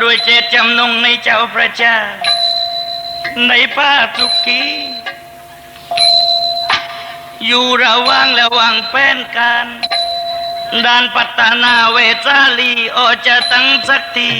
โดยเจตจำนงในเจ้าพระเจ้า ในป้าทุกีอยู่ระว่างระว่างแฟนการด้านปัตตานาเวสาลีโอจะตั้งสักที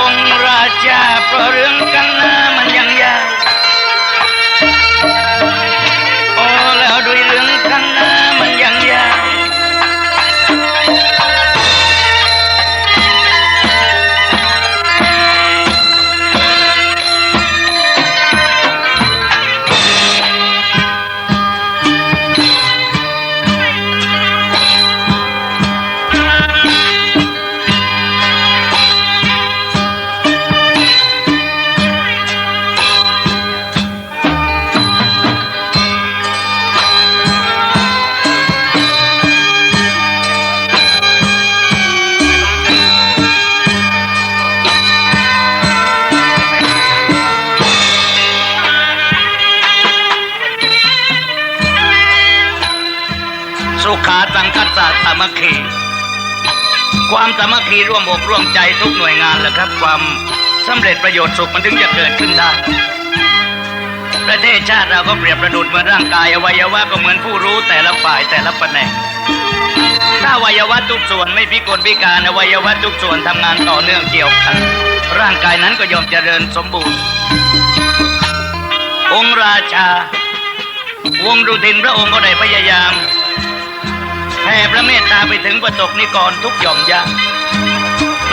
องราชาพระ มสามัคคีร่วมอกร่วมใจทุกหน่วยงานแหละครับ ความสำเร็จประโยชน์สุขมันถึงจะเกิดขึ้นได้ ประเทศชาติเราก็เปรียบประดุจเหมือนร่างกายอวัยวะก็เหมือนผู้รู้แต่ละฝ่ายแต่ละแผนกถ้าอวัยวะทุกส่วนไม่พิกลพิการอวัยวะทุกส่วนทำงานต่อเนื่องเกี่ยวกัน ร่างกายนั้นก็ย่อมเจริญสมบูรณ์ องค์ราชา วงดุทินพระองค์ก็ได้พยายามแผ่พระเมตตาไปถึงประสบนิกรทุกหย่อมยา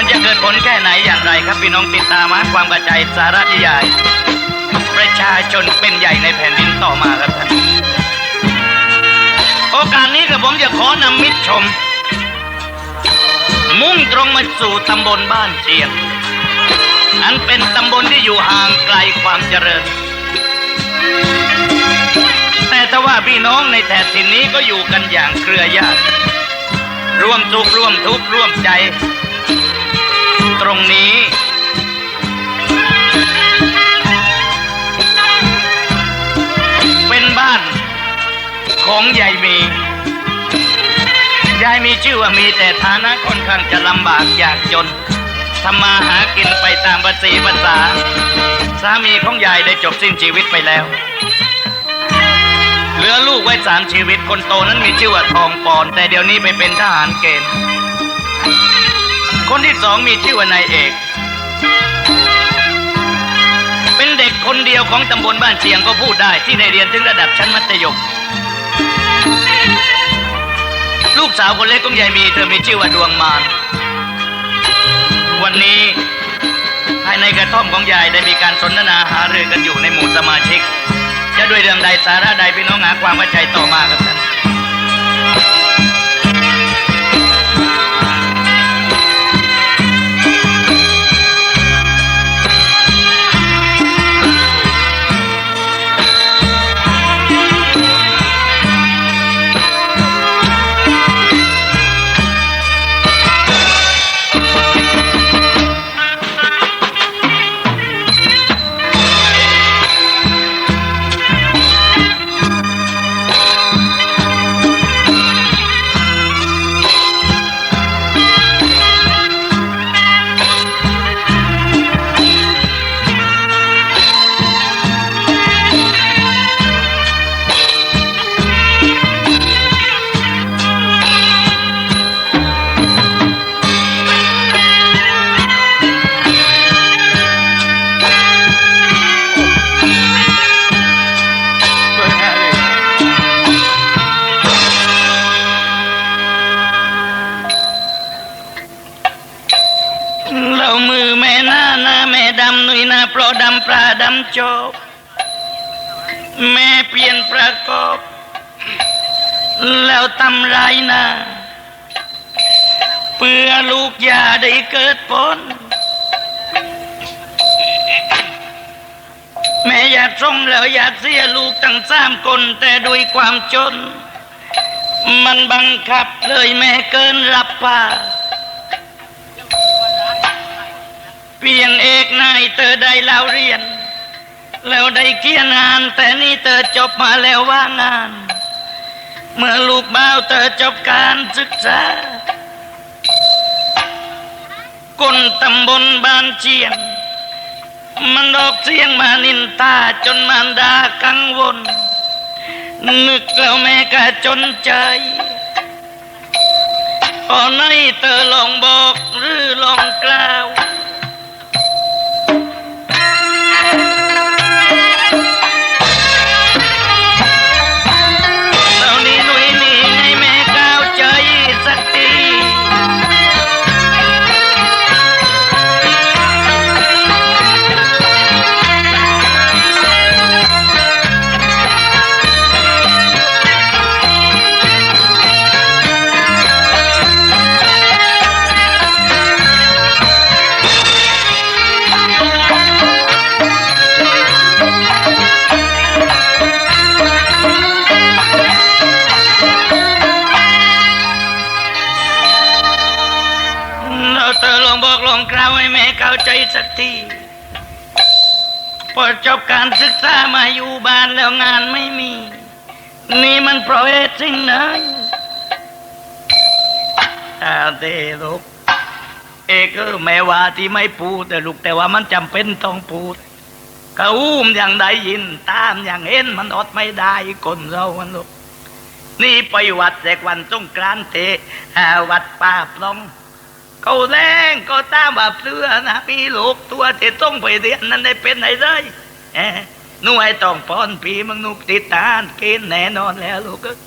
จะเกิดผลแค่ไหนอย่างไรครับพี่น้องติดตามมาความกระจายสาระนิยายประชาชนเป็นใหญ่ในแผ่นดินต่อมาครับท่านโอกาสนี้กับผมจะขอนำมิตรชม มุ่งตรงมาสู่ตำบลบ้านเชียง อันเป็นตำบลที่อยู่ห่างไกลความเจริญ แต่ถ้าว่าพี่น้องในแถบถิ่นนี้ก็อยู่กันอย่างเครือญาติร่วมทุกข์ร่วมทุกข์ร่วมใจ ตรงนี้ เป็นบ้านของยายมียายมีชื่อว่ามีแต่ฐานะค่อนข้างจะลำบากยากจนทำมาหากินไปตามภาษีภาษา สามีของยายได้จบสิ้นชีวิตไปแล้ว เหลือลูกไว้สามชีวิตคนโตนั้นมีชื่อว่าทองปอน แต่เดี๋ยวนี้ไปเป็นทหารเกณฑ์ คนที่สองมีชื่อว่านายเอก เป็นเด็กคนเดียวของตำบลบ้านเชียงก็พูดได้ที่ได้เรียนถึงระดับชั้นมัธยม ลูกสาวคนเล็กของยายมีเธอมีชื่อว่าดวงมารวันนี้ภายในกระท่อมของยายได้มีการสนทนาหารือกันอยู่ในหมู่สมาชิก จะด้วยเรื่องใดสาระใดพี่น้องหาความเข้าใจต่อมาครับท่าน จบ แม่เปลี่ยนประกอบ แล้วทำไรน้าเพื่อลูกยาได้เกิดผลแม่อยากส่งแล้วอยากเสียลูกตั้งสามคนแต่ด้วยความจน มันบังคับเลยแม่เกินรับผ้าเพียงเอกนายเธอได้เล่าเรียน แล้วได้เกียรงาน แต่นี่เธอจบมาแล้วว่างาน เมื่อลูกบ่าวเธอจบการศึกษา คนตำบลบ้านเชียง มันดอกเสียงมานินตาจนมารดากังวล นึกแล้วแม่ก็จนใจพอในเธอลองบอกหรือลองกล่าวาให้แม่เข้าใจสักทีพอจบการศึกษามาอยู่บ้านแล้วงานไม่มี นี่มันเพราะเหตุสิ่งไหนอาเดลูกเอกอแม่ว่าที่ไม่พูดแต่ลูกแต่ว่ามันจำเป็นต้องพูดเขาอุ้มอย่างได้ยิน ตามอย่างเห็นมันอดไม่ได้คนเรามันลูกนี่ไปวัดแจกวันต้องกรานเทอ่าวัดป่าปลอง เขาแรงก็ตามแบบเสื้อนะมีลูกตัวที่ต้องไปเรียนนั้นได้เป็นไหนเลยเอหนุ่ยต้องป้อนปีมึงนุกติดตานเกณฑ์แน่นอนแล้วลูกเอ้ย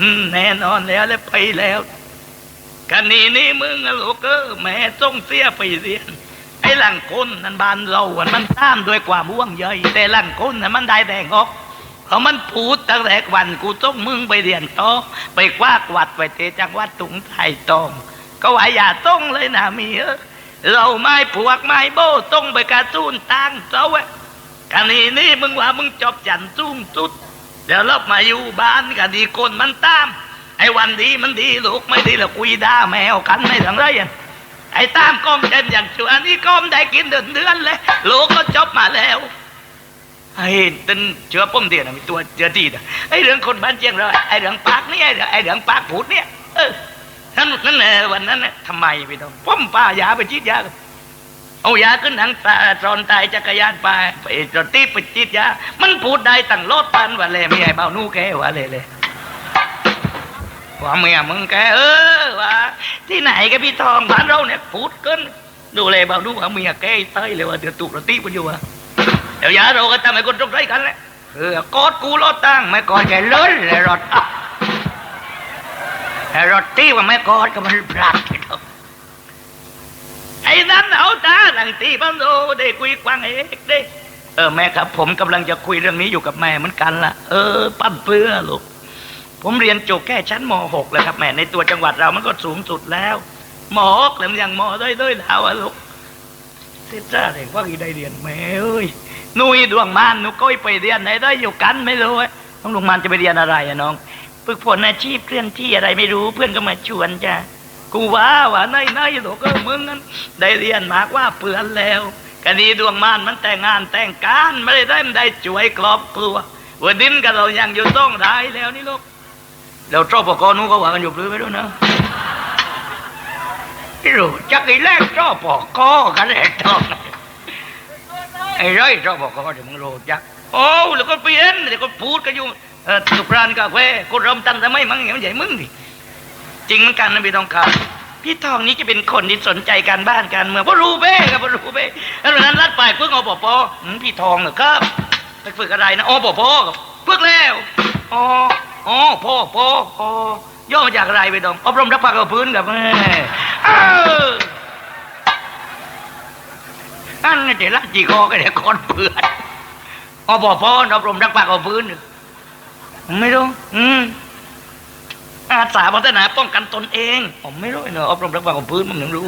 อืมแน่นอนแล้วแล้วไปแล้วกันนี่นี่มึงอะลูกเออแม่ต้องเสียไปเรียนไอ้หลังคนนั้นบานเราอะมันตามด้วยความว่วงใยแต่หลังคนนั้นมันได้แดงออกเขาะมันพูดตั้งแต่วันกูต้องมึงไปเรียนต่อไปกวากวัดไปเทจังวัดตุงไทยตอง ก็ว่าอย่าต้องเลยนะมีเออเราไม่พวกไม่โบต้องไปการตูนตังเจ้าเวกันนี่นี่มึงว่ามึงจบจันตุ้งตุดเดี๋ยวเรามาอยู่บ้านกันดีคนมันตาม ไอ้วันดีมันดีลูกไม่ดีแล้วคุยด่าแมวกันไม่ทั้งไรอะไอ้ตามก้อมเช่นอย่างชัวอันนี้ก้อมได้กินเดือนเดือนเลยลูกก็จบมาแล้วไอ้ตึนเชื้อป้มเดียนะมีตัวเจอดีนะไอ้เรื่องคนบ้านเจียงเราไอ้เรื่องปากนี่ไอ้เรื่องไอ้เรื่องปากผูดเนี่ยเออ นั่นนั่นแหละวันนั้นน่ะทำไมพี่น้องผมป้ายาไปจีดยาเอายาขึ้นหนังตาตอนตายจักรยานไปไปจนตีไปจีดยามันพูดได้ตั้งโลดปันว่าเลยไม่ให้เบานู่แกว่าเลยเลยว่าเมียมึงแกเออว่าที่ไหนกับพี่ทองบ้านเราเนี่ยพูดเกินดูเลยเบานู่ว่าเมียแกเต้ยเลยว่าเดี๋ยวตุกรตีมันอยู่วะเดี๋ยวยาเราก็ทำให้คนตกใจกันแหละเออกอดกูโลดตั้งไม่กอดแกเลยเลยรถ อะแต่รถตีว่าไม่กอดก็มันพลาดไปเถอะไอ้นั้นเอาตาหลังตีบังโดได้คุยกวางเอกได้เออแม่ครับ ผมกำลังจะคุยเรื่องนี้อยู่กับแม่เหมือนกันล่ะเออปั้นเพื่อลูกผมเรียนจบแค่ชั้นม .6 แล้วครับแม่ในตัวจังหวัดเรามันก็สูงสุดแล้วม .6 แล้วมันยังมด้วยด้วยแล้วลูกเสียจ้าเด็กว่ากี่ได้เรียนแม่เอ้ยนุยดวงมานหนูก้อยไปเรียนไหนได้อยู่กันไม่รู้อะน้องดวงมานจะไปเรียนอะไรอะน้อง ฝึกฝนอาชีพเคลื่อนที่อะไรไม่รู้เพื่อนก็มาชวนจ้ะกูว่าว่าในในๆหรอกเออมึงนั้นได้เรียนมากว่าเพื่อนแล้วคดีดวงมานมันแต่งงานแต่งการไม่ได้ได้ได้ช่วยครอบครัววันดินกับเรายังอยู่ต้องได้แล้วนี่ลูกเราชอบปกรนู้นก็ว่ากันอยู่หรือไม่รู้นะไม่รู้จักไอ้แรกชอบปกอกันแหละชอบไอ้ไรชอบปกอเดี๋ยวมึงรู้จักโอ้แล้วก็เปลี่ยนเดี๋ยวก็พูดกันอยู่ สุกรานกาแฟกูเริ่มตั้งแต่ไม่มั้งอย่างใหญ่มึงดิจริงเหมือนกันนะพี่ทองคำพี่ทองนี้จะเป็นคนที่สนใจการบ้านการเมืองเพราะรู้เบ้ครับเพราะรู้เบ้แล้วนั้นรัดไปเพื่อเอปอปอพี่ทองเหรอครับไปฝึกอะไรนะอ๋อปอปอครับเพื่อแล้วอ๋ออ๋อพ่อพ่อพ่อย่อมาจากอะไรไปทองอบรมรับปากกับพื้นกับแม่ออนั่นเดี๋ยวรัดจีคอกันเดี๋ยวคอนเพื่อนอ๋อปออบรมรับปากกับพื้น ผมไม่รู้ อืมอาสาพัฒนาป้องกันตนเอง ผมไม่รู้เนอะอบรมรักษาของพื้นมันถึงรู้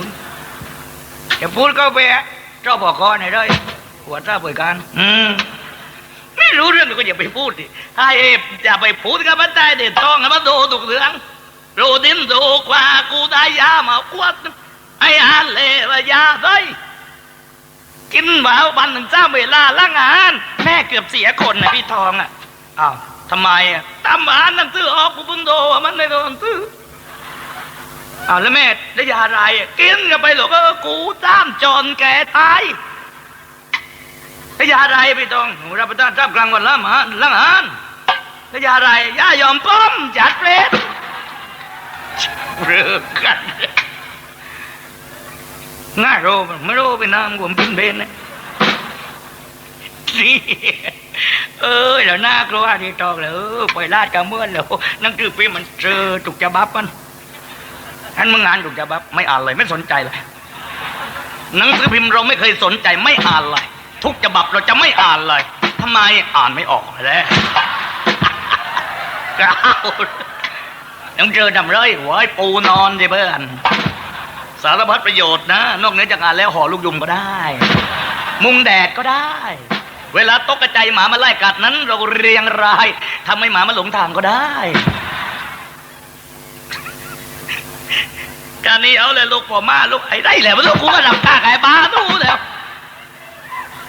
อย่าพูดก็ไปอะเจ้าบอกคอไหนอยได้หัวเจ้าเปิดการ อืมไม่รู้เรื่องก็อย่าไปพูดดิถ้เอฟอย่าไปพูดกับมันได้เด็ดต้องให้มันโดตุกเรืองโรดินโดกว่ากูได้ยามาอวดไอ้อาเลวยาได้กินหวาววันหนึ่งเจ้าเวลาล่างอาหารแม่เกือบเสียคนนะพี่ทองอะอ้าว ทำไมอะตามอาหารหนังสือออกกูเพิ่งโดมันไม่โดนหนังสืออ้าวแล้วแม่ได้ยาอะไรกินกันไปหรอกเออกูจ้ามจนแก่ตายได้ยาอะไรพี่ทองหรับประทานท่ามกลางวันละมาล่างหารได้ยาอะไรยายอมป้อมจัดเปรตเลิกกันง่ายรมันไม่รู้เป็นน้ำผมเป็นเบนนะนี่ เออเดี๋ยวหน้ากลัวที่ตอกเลยเออไปลาดกระเมื่อนแล้วนั่งคือปีมันเจอถูกจะบับมันท่านมึงงานถูกจะบับไม่อ่านเลยไม่สนใจเลยหนังสือพิมพ์เราไม่เคยสนใจไม่อ่านเลยทุกฉบับเราจะไม่อ่านเลยทำไมอ่านไม่ออกเลยกล้าวยังเจอดำเลยหัวไอ้ปูนอนสิเพื่อนสารพัดประโยชน์นะ นอกเหนือจากงานแล้วห่อลูกยุงก็ได้ มุงแดดก็ได้ เวลาตกกระจายหมามาไล่กัดนั้น เราเรียงรายทำให้หมามาหลงทางก็ได้การนี้เอาเลยลูกพ่อมาลูกไอ้ได้แล้วลูกกูก็ดำกล้าไก่บ้าดูแล้ว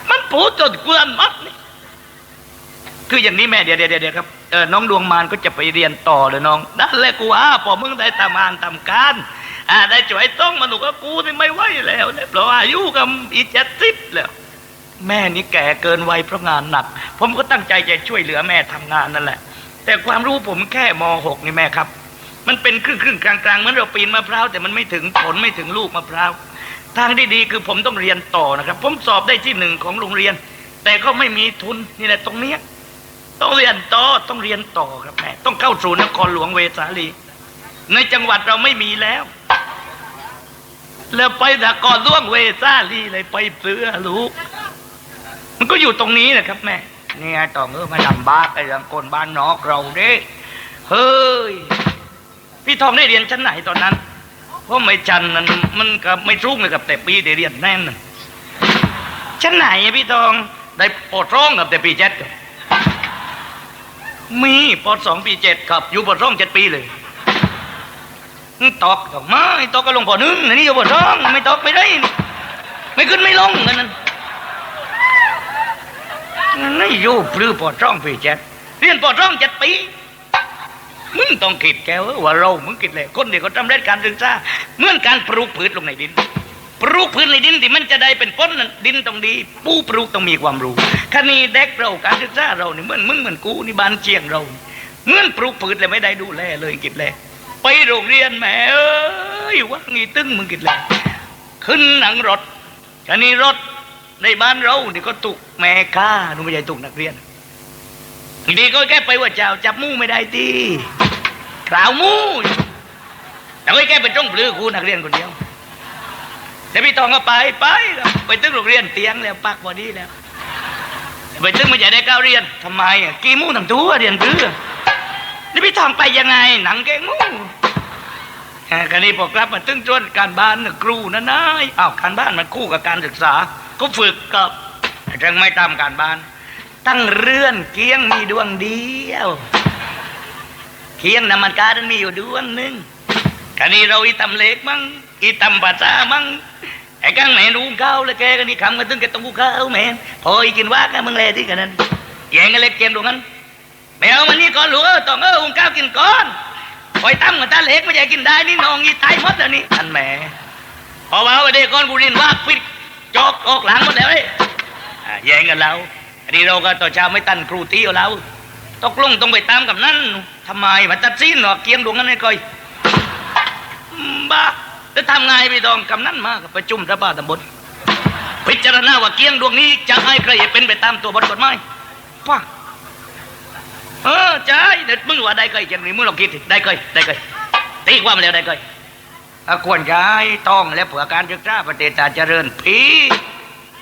มันปูจนเกลือนมัดนี่คืออย่างนี้แม่เดี๋ยวเดี๋ยวเดี๋ยวครับเออน้องดวงมารก็จะไปเรียนต่อเลยน้องนั่นแหละกูอ่าพอมึงได้ทำงานทำการอ่าได้จ่วยต้องมาหนุกกับกูนี่ไม่ไหวแล้วเนี่ยเพราะว่าอายุกับอีเจ็ดสิบแล้ว แม่นี่แก่เกินวัยเพราะงานหนัก ผมก็ตั้งใจจะช่วยเหลือแม่ทำงานนั่นแหละ แต่ความรู้ผมแค่มหกนี่แม่ครับ มันเป็นครึ่งครึ่งๆกลางๆเหมือนเราปีนมะพร้าวแต่มันไม่ถึงผลไม่ถึงลูกมะพร้าวทางที่ดีคือผมต้องเรียนต่อนะครับ ผมสอบได้ที่หนึ่งของโรงเรียน แต่ก็ไม่มีทุนนี่แหละตรงเนี้ยต้องเรียนต่อต้องเรียนต่อครับแม่ต้องเข้าสู่นครหลวงเวสาลี ในจังหวัดเราไม่มีแล้วแล้วไปนครหลวงเวสาลีเลยไปเสือลูก มันก็อยู่ตรงนี้นะครับ แม่นี่ไงต่องเออมาลำบากไอ้ยังคนบ้านนอกเราเด้เฮ้ยพี่ทองได้เรียนชั้นไหนตอนนั้นเพราะไม่จันนั้นมันก็ไม่รุ่งเลยกับแต่ปีได้เรียนแน่นชั้นไหนอะพี่ทองได้ปอดร้องกับแต่ปีเจ็ดครับมีปอดสองปีเจ็ดครับ อยู่ปอดร้องเจ็ดปีเลยตอกตอกไม้ตอกก็ลงปอดนึ่งอันนี้อยู่ปอดร้อง ไม่ตอกไม่ได้ ไม่ขึ้นไม่ลงกันนั้น นี่อยู่ปลื้อปอดร่องปีเจ็ดเรียนปอดร่องเจ็ดปีมึงต้องคิดแกว่าเรามึงคิดเลยคนเดียวก็ทำเร็จการศึกษาเหมือนการปลูกพืชลงในดินปลูกพืชในดินที่มันจะได้เป็นพ้นดินต้องดีผู้ปลูกต้องมีความรู้คณีเด็กเราการศึกษาเรานี่เหมือนมึงเหมือนกูนี่บ้านเชียงเราเหมือนปลูกพืชเลยไม่ได้ดูแลเลยคิดเลยไปโรงเรียนแม่เอ้ยว่างี้ตึ้งมึงคิดเลยขึ้นหนังรถคณีรถ ในบ้านเรานี่ก็ตุกแม่ค้าหนูไม่ใช่ตุกนักเรียนทีก็แค่ไปว่าเจ้าจับมูไม่ได้ตีกล่าวมูแต่ก็แค่เป็นจ้องปลื้อครูนักเรียนคนเดียวแต่พี่ตองก็ไปไปไปตึกโรงเรียนเตียงแล้วปักพอดี้แล้ว ไปตึกไม่ใหญ่ได้ก้าวเรียนทำไมอะกี่มูทั้งตัวเรียนเพื่อนี่พี่ทองไปยังไงหนังแกงมู่คราวนี้พอกลับมาตึ้งจวนการบ้านครูนะนายอ้าวการบ้านมันคู่กับการศึกษา ก็ฝึกกับยังไม่ตามการบ้าน ตั้งเรื่อนเกียงมีดวงเดียวเกียงน้ำมันการมีอยู่ดวงหนึ่งคันนี้เราอีตำเล็กมั้งอีตำภาษามั้งไอ้กังแม่รู้ข้าวแล้วแกกันนี่คำกันตึงแกต้องกูข้าวแม่พออีกินว่ากันมึงแลที่กันนั้นแย่งกันเล็กเกมตรงนั้นแมวมันนี่ก่อนหลวงเอต้องเออหุงข้าวกินก่อนปล่อยตั้มกับตาเล็กไม่ใช่กินได้นี่น้องอีตายหมดแล้วนี่อันแหม่พอว่าวันเด็กก่อนกูเรียนว่าปิด จกออกหลังหมดแล้วเอ้ยอะแย่งกันแล้วอันนี้เราก็ต่อเช้าไม่ตันครูตีเอาแล้วตกลงต้องไปตามกับนั่นทำไมมันตัดสินหรอกเกียงดวงนั้นไม่ค่อยอืมบ้าแล้วทำไงพี่ตองกำนั่นมากประชุมระบาดตำบลพิจารณาว่าเกียงดวงนี้จะให้ใครเป็นไปตามตัวบทกฎหมายป้าเออใช่เด็ดมึงว่าได้เคยอย่างนี้มึงลองคิดสิได้เคยได้เคยตีความแล้วได้เคย ควรย้ายต้องและเผื่อการศึกษาประเทศชาติเจริญพี